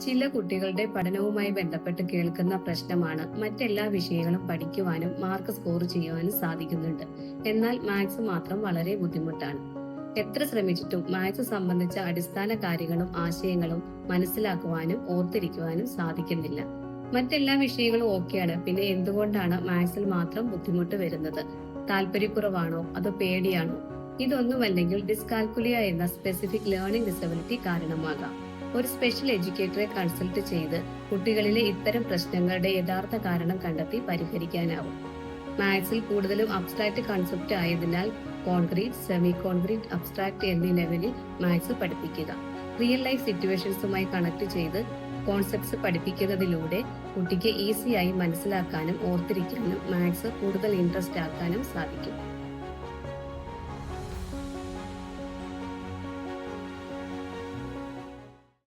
ചില കുട്ടികളുടെ പഠനവുമായി ബന്ധപ്പെട്ട് കേൾക്കുന്ന പ്രശ്നമാണ് മറ്റെല്ലാ വിഷയങ്ങളും പഠിക്കുവാനും മാർക്ക് സ്കോർ ചെയ്യുവാനും സാധിക്കുന്നുണ്ട്. എന്നാൽ മാത്സ് മാത്രം വളരെ ബുദ്ധിമുട്ടാണ്. എത്ര ശ്രമിച്ചിട്ടും മാത്സ് സംബന്ധിച്ച അടിസ്ഥാന കാര്യങ്ങളും ആശയങ്ങളും മനസ്സിലാക്കുവാനും ഓർത്തിരിക്കുവാനും സാധിക്കുന്നില്ല. മറ്റെല്ലാ വിഷയങ്ങളും ഓക്കെയാണ്. പിന്നെ എന്തുകൊണ്ടാണ് മാത്സിൽ മാത്രം ബുദ്ധിമുട്ട് വരുന്നത്? താല്പര്യക്കുറവാണോ? അതോ പേടിയാണോ? ഇതൊന്നുമല്ലെങ്കിൽ ഡിസ്കാൽക്കുലിയ എന്ന സ്പെസിഫിക് ലേണിംഗ് ഡിസബിലിറ്റി കാരണമാകാം. ഒരു സ്പെഷ്യൽ എഡ്യൂക്കേറ്ററെ കൺസൾട്ട് ചെയ്ത് കുട്ടികളിലെ ഇത്തരം പ്രശ്നങ്ങളുടെ യഥാർത്ഥ കാരണം കണ്ടെത്തി പരിഹരിക്കാനാവും. മാത്സിൽ കൂടുതലും അബ്സ്ട്രാക്ട് കൺസെപ്റ്റ് ആയതിനാൽ കോൺക്രീറ്റ് സെമി കോൺക്രീറ്റ് അബ്സ്ട്രാക്ട് എന്നീ ലെവലിൽ മാത്സ് പഠിപ്പിക്കുക. റിയൽ ലൈഫ് സിറ്റുവേഷൻസുമായി കണക്ട് ചെയ്ത് കോൺസെപ്റ്റ്സ് പഠിപ്പിക്കുന്നതിലൂടെ കുട്ടിക്ക് ഈസിയായി മനസ്സിലാക്കാനും ഓർത്തിരിക്കാനും മാത്സ് കൂടുതൽ ഇൻട്രസ്റ്റ് ആക്കാനും സാധിക്കും.